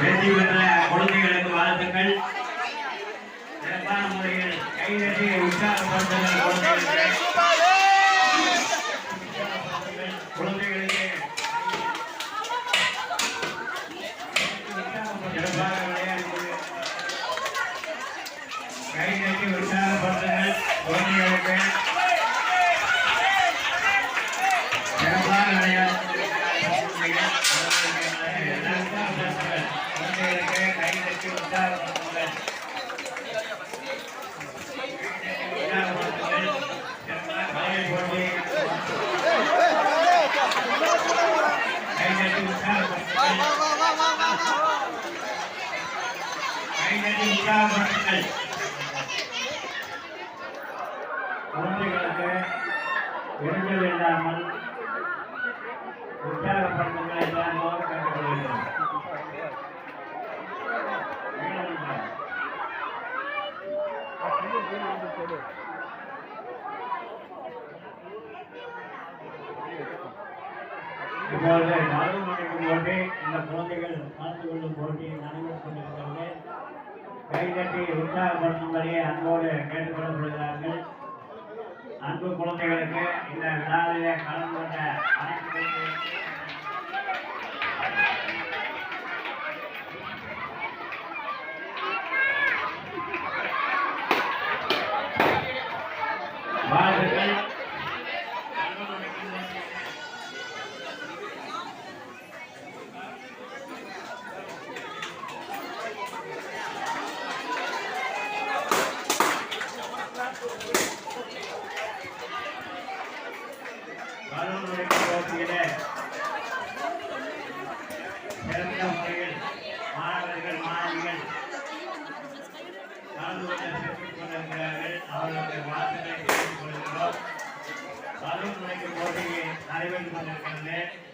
வெற்றி பெற்ற குழந்தைகளுக்கு வாழ்த்துக்கள். சிறப்பான முறையில் கைதட்டி உற்சாகப்படுத்துங்கள் குழந்தைகளுக்கு குழந்தைகளுக்கு சிறப்பாக விளையாடுவது கைதட்டி உற்சாகப்படுத்துங்கள் குழந்தைகளுக்கு. குழந்தைகளுக்கு கைதட்டி உற்சாகப்படுத்துங்கள் உற்சாகப்படுத்துங்கள் சிறப்பாக வளையல் போட்டி கைதட்டி உற்சாகப்படுத்துங்கள் கைதட்டி உற்சாகப்படுத்துங்கள் குழந்தைகளுக்கு இடைஞ்சல் இல்லாமல் உற்சாகப்படுத்துங்கள் எல்லாரும் இப்பொழுது நாடு முடிக்கும் போட்டி இந்த குழந்தைகள் கலந்து கொள்ளும் போட்டி நடைபெற்றுக் கொண்டிருக்கிறது கைதட்டி உற்சாகப்படுத்தும்படி அன்போடு கேட்டுக்கொள்ளப்படுகிறார்கள் அன்பு குழந்தைகளுக்கு இந்த விழாவிலே கலந்து கொண்ட அனைத்து மாணவர்கள் மாணவிகள் கலந்து கொண்டு சிறப்பித்துக் கொண்டிருக்கிறார்கள் அவர்களுக்கு வாழ்த்துக்களை なんね。